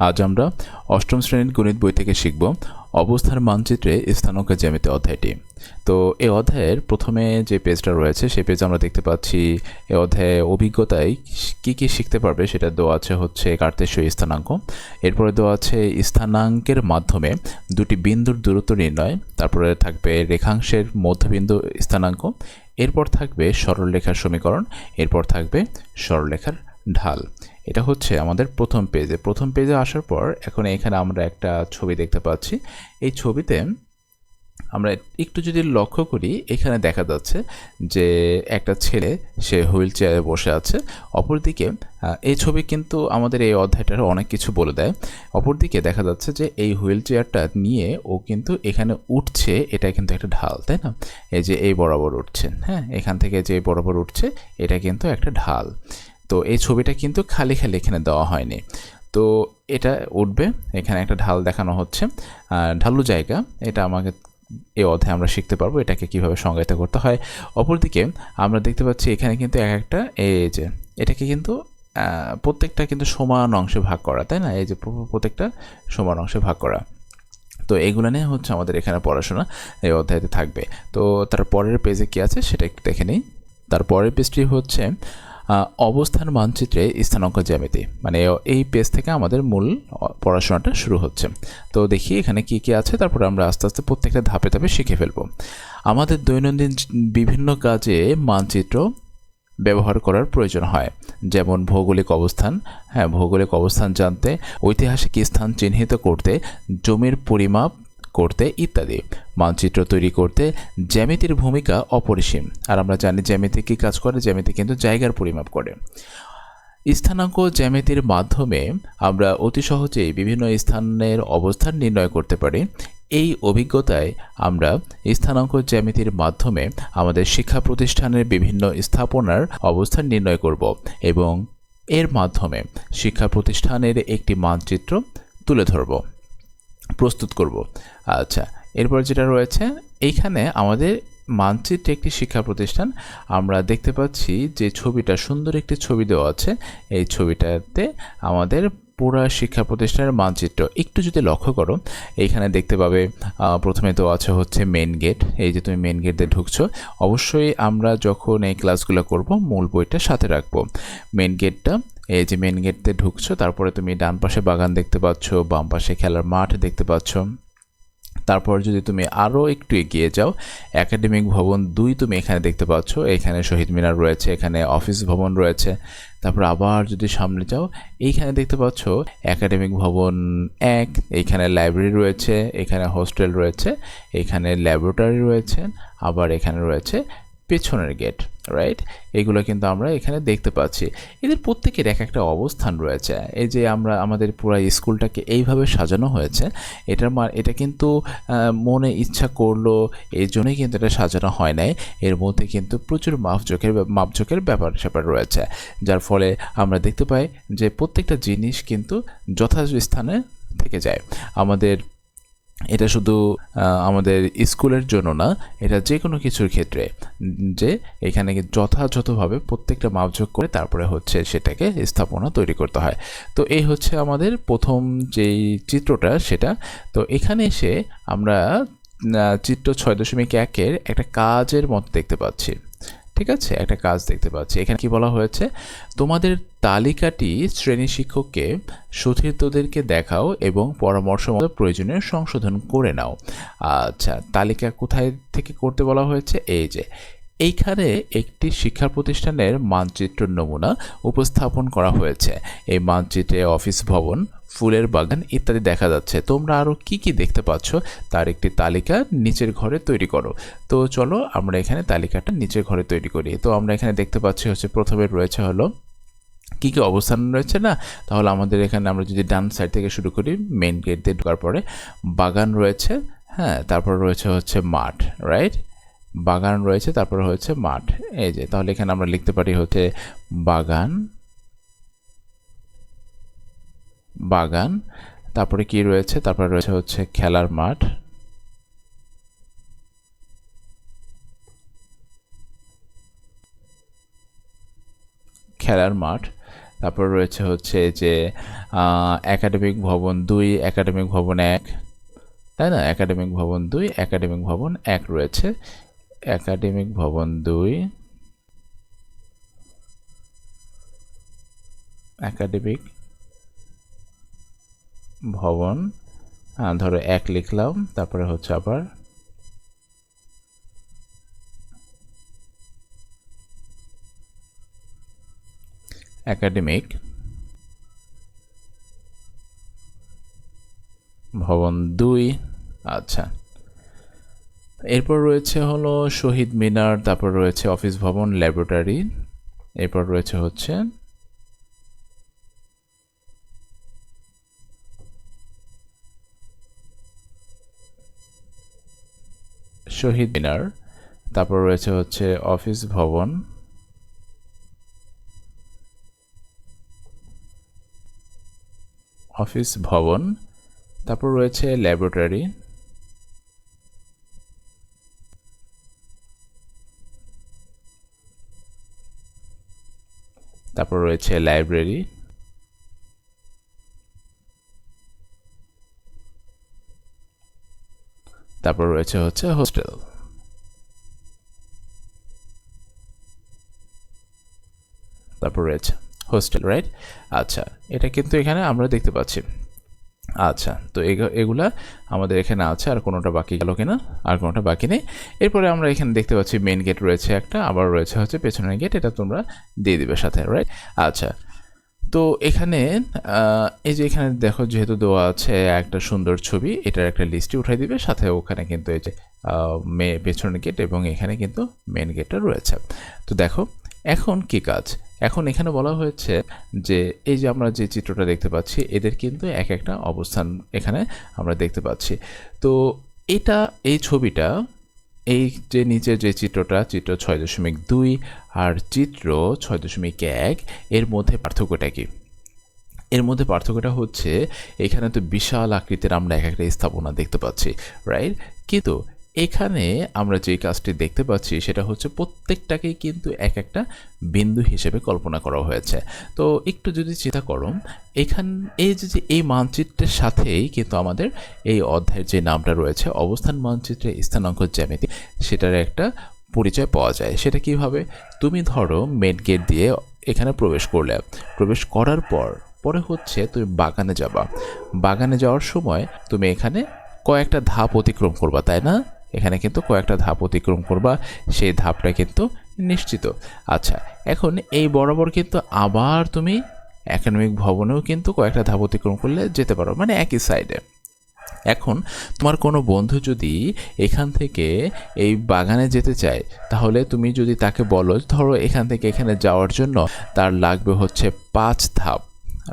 আজ আমরা অষ্টম শ্রেণির গণিত বই থেকে শিখব অবস্থার মানচিত্রে স্থানক জ্যামিতি অধ্যায়টি। তো এই অধ্যায়ের প্রথমে যে পেজটা রয়েছে, সেই পেজে আমরা দেখতে পাচ্ছি এই অধ্যায়ে অভিজ্ঞতায় কী কী শিখতে পারবে সেটা দেওয়া আছে হচ্ছে কার্তেশীয় স্থানাঙ্ক। এরপরে দেওয়া আছে স্থানাঙ্কের মাধ্যমে দুটি বিন্দুর দূরত্ব নির্ণয়, তারপরে থাকবে রেখাংশের মধ্যবিন্দু স্থানাঙ্ক, এরপর থাকবে সরলরেখার সমীকরণ, এরপর থাকবে সরলরেখার ঢাল। এটা হচ্ছে আমাদের প্রথম পেজে প্রথম পেজে আসার পর এখন এখানে আমরা একটা ছবি দেখতে পাচ্ছি। এই ছবিতে আমরা একটু যদি লক্ষ্য করি, এখানে দেখা যাচ্ছে যে একটা ছেলে, সে হুইল চেয়ারে বসে আছে। অপরদিকে এই ছবি কিন্তু আমাদের এই অধ্যায়টার অনেক কিছু বলে দেয়। অপরদিকে দেখা যাচ্ছে যে এই হুইল চেয়ারটা নিয়ে ও কিন্তু এখানে উঠছে। এটা কিন্তু একটা ঢাল, তাই না? এই যে এই বরাবর উঠছে হ্যাঁ? এখান থেকে যে বরাবর উঠছে, এটা কিন্তু একটা ঢাল। তো এই ছবিটা কিন্তু খালি খালি এখানে দেওয়া হয়নি। তো এটা উঠবে, এখানে একটা ঢাল দেখানো হচ্ছে। ঢালু জায়গা, এটা আমাকে এ অধ্যায়ে আমরা শিখতে পারব এটাকে কীভাবে সংজ্ঞায়িত করতে হয়। অপরদিকে আমরা দেখতে পাচ্ছি এখানে কিন্তু এক একটা, এই যে, এটাকে কিন্তু প্রত্যেকটা কিন্তু সমান অংশে ভাগ করা, তাই না? এই যে প্রত্যেকটা সমান অংশে ভাগ করা। তো এগুলো নিয়ে হচ্ছে আমাদের এখানে পড়াশোনা এই অধ্যায়তে থাকবে। তো তার পরের পেজে কী আছে সেটা একটু দেখে নিই। তার পরের পেজটি হচ্ছে অবস্থান মানচিত্রে স্থানাঙ্ক জ্যামিতি। মানে এই পেজ থেকে আমাদের মূল পড়াশোনাটা শুরু হচ্ছে। তো দেখি এখানে কি কি আছে, তারপরে আমরা আস্তে আস্তে প্রত্যেকটা ধাপে ধাপে শিখে ফেলব। আমাদের দৈনন্দিন বিভিন্ন কাজে মানচিত্র ব্যবহার করার প্রয়োজন হয়। যেমন ভৌগোলিক অবস্থান হ্যাঁ ভৌগোলিক অবস্থান জানতে, ঐতিহাসিক স্থান চিহ্নিত করতে, জমির পরিমাপ করতে ইত্যাদি। মানচিত্র তৈরি করতে জ্যামিতির ভূমিকা অপরিসীম। আর আমরা জানি জ্যামিতি কী কাজ করে, জ্যামিতি কিন্তু জায়গার পরিমাপ করে। স্থানাঙ্ক জ্যামিতির মাধ্যমে আমরা অতি সহজেই বিভিন্ন স্থানের অবস্থান নির্ণয় করতে পারি। এই অভিজ্ঞতায় আমরা স্থানাঙ্ক জ্যামিতির মাধ্যমে আমাদের শিক্ষা প্রতিষ্ঠানের বিভিন্ন স্থাপনার অবস্থান নির্ণয় করব এবং এর মাধ্যমে শিক্ষা প্রতিষ্ঠানের একটি মানচিত্র তুলে ধরব। প্রস্তুত করব। আচ্ছা এরপর যেটা রয়েছে, এইখানে আমাদের মানচিত্রে একটি শিক্ষা প্রতিষ্ঠান, আমরা দেখতে পাচ্ছি যে ছবিটা সুন্দর একটি ছবি দেওয়া আছে। এই ছবিটাতে আমাদের পুরা শিক্ষা প্রতিষ্ঠানের মানচিত্র। একটু যদি লক্ষ্য করো এইখানে দেখতে পাবে প্রথমে তো আছে হচ্ছে মেন গেট এই যে তুমি মেন গেট দিয়ে ঢুকছো, অবশ্যই আমরা যখন এই ক্লাসগুলো করব, মূল বইটা সাথে রাখব। মেন গেটটা এই যে মেন গেটতে ঢুকছো, তারপরে তুমি ডান পাশে বাগান দেখতে পাচ্ছ, বাম পাশে খেলার মাঠ দেখতে পাচ্ছ। তারপর যদি তুমি আরও একটু এগিয়ে যাও, একাডেমিক ভবন দুই তুমি এখানে দেখতে পাচ্ছ। এখানে শহীদ মিনার রয়েছে, এখানে অফিস ভবন রয়েছে। তারপর আবার যদি সামনে যাও, এইখানে দেখতে পাচ্ছ একাডেমিক ভবন এক এইখানে লাইব্রেরি রয়েছে, এখানে হোস্টেল রয়েছে, এখানে ল্যাবরেটরি রয়েছে, আবার এখানে রয়েছে পেছনের গেট রাইট এগুলো কিন্তু আমরা এখানে দেখতে পাচ্ছি। এদের প্রত্যেকের এক একটা অবস্থান রয়েছে। এই যে আমরা, আমাদের পুরো স্কুলটাকে এইভাবে সাজানো হয়েছে, এটার এটা কিন্তু মনে ইচ্ছা করল, এই জন্যই কিন্তু এটা সাজানো হয় নাই। এর মধ্যে কিন্তু প্রচুর মাপজোকের মাপজোকের ব্যাপার স্যাপার রয়েছে। যার ফলে আমরা দেখতে পাই যে প্রত্যেকটা জিনিস কিন্তু যথাযথ স্থানে থেকে যায়। আমাদের এটা শুধু আমাদের স্কুলের জন্য না, এটা যে কোনো কিছুর ক্ষেত্রে। যে এখানে যথাযথভাবে প্রত্যেকটা মাপযোগ করে তারপরে হচ্ছে সেটাকে স্থাপনা তৈরি করতে হয়। তো এই হচ্ছে আমাদের প্রথম যেই চিত্রটা সেটা। তো এখানে এসে আমরা চিত্র ছয় দশমিক একের একটা কাজের মতো দেখতে পাচ্ছি। ঠিক আছে? একটা কাজ দেখতে পাচ্ছি। এখানে কি বলা হয়েছে? তোমাদের তালিকাটি শ্রেণি শিক্ষককে সতীর্থদেরকে দেখাও এবং পরামর্শ মতো প্রয়োজনীয় সংশোধন করে নাও। আচ্ছা তালিকা কোথায় থেকে করতে বলা হয়েছে? এই যে, এইখানে একটি শিক্ষা প্রতিষ্ঠানের মানচিত্র নমুনা উপস্থাপন করা হয়েছে। এই মানচিত্রে অফিস ভবন ফুলের বাগান ইত্যাদি দেখা যাচ্ছে। তোমরা আরও কি কি দেখতে পাচ্ছ তার একটি তালিকা নিচের ঘরে তৈরি করো। তো চলো আমরা এখানে তালিকাটা নিচের ঘরে তৈরি করি। তো আমরা এখানে দেখতে পাচ্ছি হচ্ছে প্রথমে রয়েছে হলো কী কী অবস্থান রয়েছে না? তাহলে আমাদের এখানে আমরা যদি ডান সাইড থেকে শুরু করি মেন গেট দিয়ে ঢোকার পরে বাগান রয়েছে হ্যাঁ তারপর রয়েছে হচ্ছে মাঠ রাইট বাগান রয়েছে, তারপর হচ্ছে মাঠ। এই যে, তাহলে এখানে আমরা লিখতে পারি হচ্ছে বাগান বাগান, তারপরে কি রয়েছে? তারপরে রয়েছে হচ্ছে খেলার মাঠ। খেলার মাঠ, তারপর রয়েছে হচ্ছে যে একাডেমিক ভবন দুই, একাডেমিক ভবন এক, তাই না? একাডেমিক ভবন দুই, একাডেমিক ভবন এক রয়েছে। একাডেমিক ভবন দুই, একাডেমিক ভবন। ধরো এক লিখলাম, তারপরে হচ্ছে আবার একাডেমিক ভবন দুই। আচ্ছা। এরপর রয়েছে হলো শহীদ মিনার, তারপর রয়েছে অফিস ভবন, ল্যাবরেটরি। এরপর রয়েছে হচ্ছে শহীদ মিনার। তারপর রয়েছে হচ্ছে অফিস ভবন। অফিস ভবন। তারপর রয়েছে ল্যাবরেটরি তারপর রয়েছে লাইব্রেরি তারপর রয়েছে হচ্ছে হোস্টেল তারপর রয়েছে হোস্টেল রাইট আচ্ছা এটা কিন্তু এখানে আমরা দেখতে পাচ্ছি। আচ্ছা তো এগ- এগুলা আমাদের এখানে আছে, আর কোনোটা বাকি গেল কিনা, আর কোনোটা বাকি নেই। এরপরে আমরা এখানে দেখতে পাচ্ছি মেন গেট রয়েছে একটা, আবার রয়েছে হচ্ছে পেছনের গেট এটা তোমরা দিয়ে দিবে সাথে রাইট আচ্ছা তো এখানে এই যে এখানে দেখো যেহেতু দেওয়া আছে একটা সুন্দর ছবি, এটার একটা লিস্টে উঠাই দিবে, সাথে ওখানে কিন্তু এই যে মে, পেছনের গেট এবং এখানে কিন্তু মেন গেটটা রয়েছে। তো দেখো, এখন কি কাজ? এখন এখানে বলা হয়েছে যে, এই যে আমরা যে চিত্রটা দেখতে পাচ্ছি, এদের কিন্তু এক একটা অবস্থান এখানে আমরা দেখতে পাচ্ছি। তো এটা, এই ছবিটা এই যে নিচে যে চিত্রটা, চিত্র ছয় দশমিক দুই আর চিত্র ছয় দশমিক এক, এর মধ্যে পার্থক্যটা কি? এর মধ্যে পার্থক্যটা হচ্ছে, এখানে তো বিশাল আকৃতির আমরা এক একটা স্থাপনা দেখতে পাচ্ছি রাইট কিন্তু এখানে আমরা যে কাজটি দেখতে পাচ্ছি, সেটা হচ্ছে প্রত্যেকটাকেই কিন্তু এক একটা বিন্দু হিসেবে কল্পনা করা হয়েছে। তো একটু যদি চিন্তা করো এখান, এই যে এই মানচিত্রের সাথেই কিন্তু আমাদের এই অধ্যায়ের যে নামটা রয়েছে, অবস্থান মানচিত্রে স্থানাঙ্ক জ্যামিতি, সেটার একটা পরিচয় পাওয়া যায়। সেটা কীভাবে? তুমি ধরো মেন গেট দিয়ে এখানে প্রবেশ করলে। প্রবেশ করার পর, পরে হচ্ছে তুমি বাগানে যাবা। বাগানে যাওয়ার সময় তুমি এখানে কয়েকটা ধাপ অতিক্রম করবা, তাই না? এখানে কিন্তু কয়েকটা ধাপ অতিক্রম করবা, সেই ধাপটা কিন্তু নিশ্চিত। আচ্ছা এখন এই বরাবর কিন্তু আবার তুমি একাডেমিক ভবনেও কিন্তু কয়েকটা ধাপ অতিক্রম করলে যেতে পারো মানে একই সাইডে এখন তোমার কোনো বন্ধু যদি এখান থেকে এই বাগানে যেতে চায়, তাহলে তুমি যদি তাকে বলো, ধরো এখান থেকে এখানে যাওয়ার জন্য তার লাগবে হচ্ছে পাঁচ ধাপ।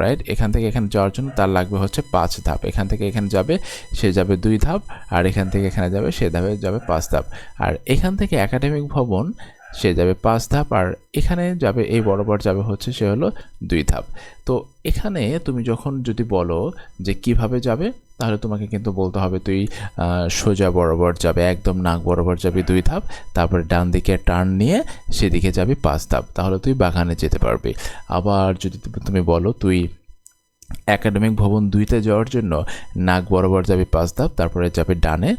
রাইট এখান থেকে এখানে যাওয়ার জন্য তার লাগবে হচ্ছে পাঁচ ধাপ। এখান থেকে এখানে যাবে, সে যাবে দুই ধাপ, আর এখান থেকে এখানে যাবে, সে ধাপে যাবে পাঁচ ধাপ। আর এখান থেকে একাডেমিক ভবন সে যাবে পাঁচ ধাপ, আর এখানে যাবে, এই বরাবর যাবে হচ্ছে সে হলো দুই ধাপ। তো এখানে তুমি যখন যদি বলো যে কীভাবে যাবে, তাহলে তোমাকে কিন্তু বলতে হবে তুই সোজা বরাবর যাবে, একদম নাক বরাবর যাবি দুই ধাপ, তারপরে ডান দিকে টার্ন নিয়ে সেদিকে যাবি পাঁচ ধাপ, তাহলে তুই বাগানে যেতে পারবি। আবার যদি তুমি- বলো তুই একাডেমিক ভবন দুইতে যাওয়ার জন্য নাক বরাবর যাবে পাঁচ ধাপ, তারপরে যাবে ডানে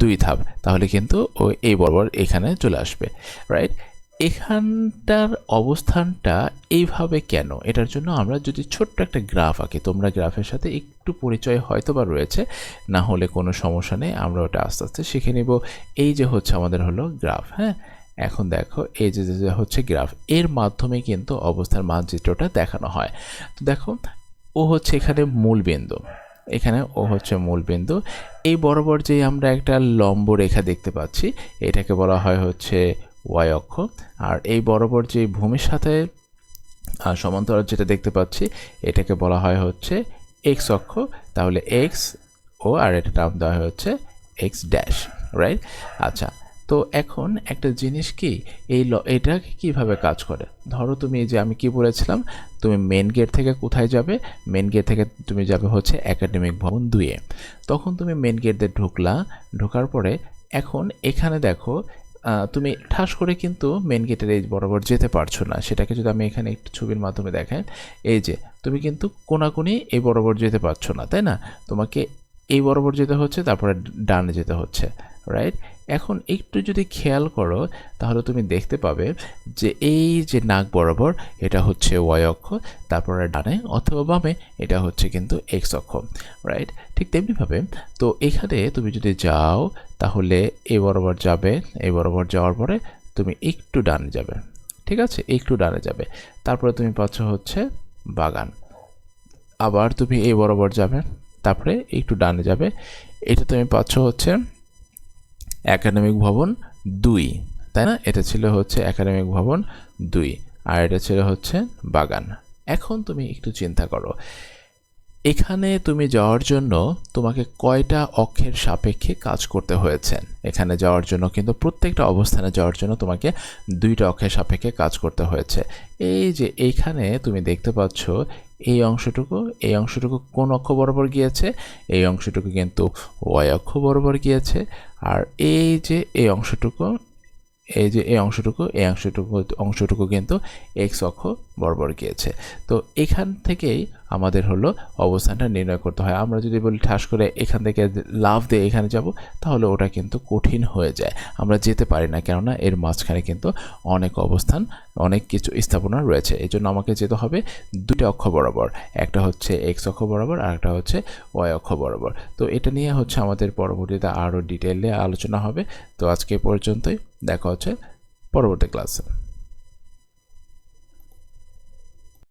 দুই ধাপ। তাহলে কিন্তু ও এই বরাবর এখানে চলে আসবে রাইট এখানটার অবস্থানটা এইভাবে কেন? এটার জন্য আমরা যদি ছোট্ট একটা গ্রাফ আঁকি, তোমরা গ্রাফের সাথে একটু পরিচয় হয়তো বা রয়েছে, না হলে কোনো সমস্যা নেই, আমরা ওটা আস্তে আস্তে শিখে নিব। এই যে হচ্ছে আমাদের হলো গ্রাফ হ্যাঁ? এখন দেখো, এই যে হচ্ছে গ্রাফ, এর মাধ্যমে কিন্তু অবস্থার মানচিত্রটা দেখানো হয়। তো দেখো ও হচ্ছে এখানে মূল বিন্দু। এখানে ও হচ্ছে মূল বিন্দু। এই বরাবর যে আমরা একটা লম্ব রেখা দেখতে পাচ্ছি, এটাকে বলা হয় হচ্ছে ওয়াই অক্ষ। আর এই বরাবর যে ভূমির সাথে সমান্তরাল যেটা দেখতে পাচ্ছি, এটাকে বলা হয় হচ্ছে এক্স অক্ষ। তাহলে এক্স ও আর এটা নাম দেওয়া হচ্ছে এক্স ড্যাশ রাইট আচ্ছা তো এখন একটা জিনিস কি, এই ল এটা কীভাবে কাজ করে? ধরো তুমি এই যে আমি কি বলেছিলাম, তুমি মেন গেট থেকে কোথায় যাবে? মেন গেট থেকে তুমি যাবে হচ্ছে একাডেমিক ভবন দুইয়ে তখন তুমি মেন গেট দিয়ে ঢুকলা, ঢোকার পরে এখন এখানে দেখো তুমি ঠাস করে কিন্তু মেন গেটের এই বরাবর যেতে পারছ না। সেটাকে যদি আমি এখানে একটু ছবির মাধ্যমে দেখাই, এই যে তুমি কিন্তু কোনাকুনি এই বরাবর যেতে পারছ না, তাই না? তোমাকে এই বরাবর যেতে হচ্ছে, তারপরে ডানে যেতে হচ্ছে। রাইট এখন একটু যদি খেয়াল করো, তাহলে তুমি দেখতে পাবে যে এই যে নাক বরাবর, এটা হচ্ছে ওয়াই অক্ষ, তারপরে ডানে অথবা বামে, এটা হচ্ছে কিন্তু এক্স অক্ষ রাইট ঠিক তেমনিভাবে, তো এখানে তুমি যদি যাও, তাহলে এ বরাবর যাবে এই বরাবর যাওয়ার পরে তুমি একটু ডানে যাবে, ঠিক আছে? একটু ডানে যাবে। তারপরে তুমি পাচ্ছ হচ্ছে বাগান। আবার তুমি এই বরাবর যাবে, তারপরে একটু ডানে যাবে। এটা তুমি পাচ্ছ হচ্ছে একাডেমিক ভবন দুই, তাই না? এটা ছিল হচ্ছে একাডেমিক ভবন দুই, আর এটা ছিল হচ্ছে বাগান। এখন তুমি একটু চিন্তা করো, এখানে তুমি যাওয়ার জন্য তোমাকে কয়টা অক্ষের সাপেক্ষে কাজ করতে হয়েছে? এখানে যাওয়ার জন্য কিন্তু প্রত্যেকটা অবস্থানে যাওয়ার জন্য তোমাকে দুইটা অক্ষের সাপেক্ষে কাজ করতে হয়েছে। এই যে এইখানে তুমি দেখতে পাচ্ছ এই অংশটুকু এই অংশটুকু কোন অক্ষ বরাবর গিয়েছে? এই অংশটুকু কিন্তু ওয়াই অক্ষ বরাবর গিয়েছে। আর এই যে এই অংশটুকু এই যে এই অংশটুকু এই অংশটুকু অংশটুকু কিন্তু এক্স অক্ষ বরাবর গিয়েছে। তো এখান থেকেই আমাদের হলো অবস্থানটা নির্ণয় করতে হয়। আমরা যদি বলি ঠাস করে এখান থেকে লাভ দিয়ে এখানে যাব, তাহলে ওটা কিন্তু কঠিন হয়ে যায়। আমরা যেতে পারি না, কেননা এর মাঝখানে কিন্তু অনেক অবস্থান, অনেক কিছু স্থাপনা রয়েছে। এই জন্য আমাকে যেতে হবে দুটো অক্ষ বরাবর। একটা হচ্ছে এক্স অক্ষ বরাবর, আর একটা হচ্ছে ওয়াই অক্ষ বরাবর। তো এটা নিয়ে হচ্ছে আমাদের পরবর্তীতে আরও ডিটেলে আলোচনা হবে। তো আজকে পর্যন্তই। দেখা হচ্ছে পরবর্তী ক্লাসে।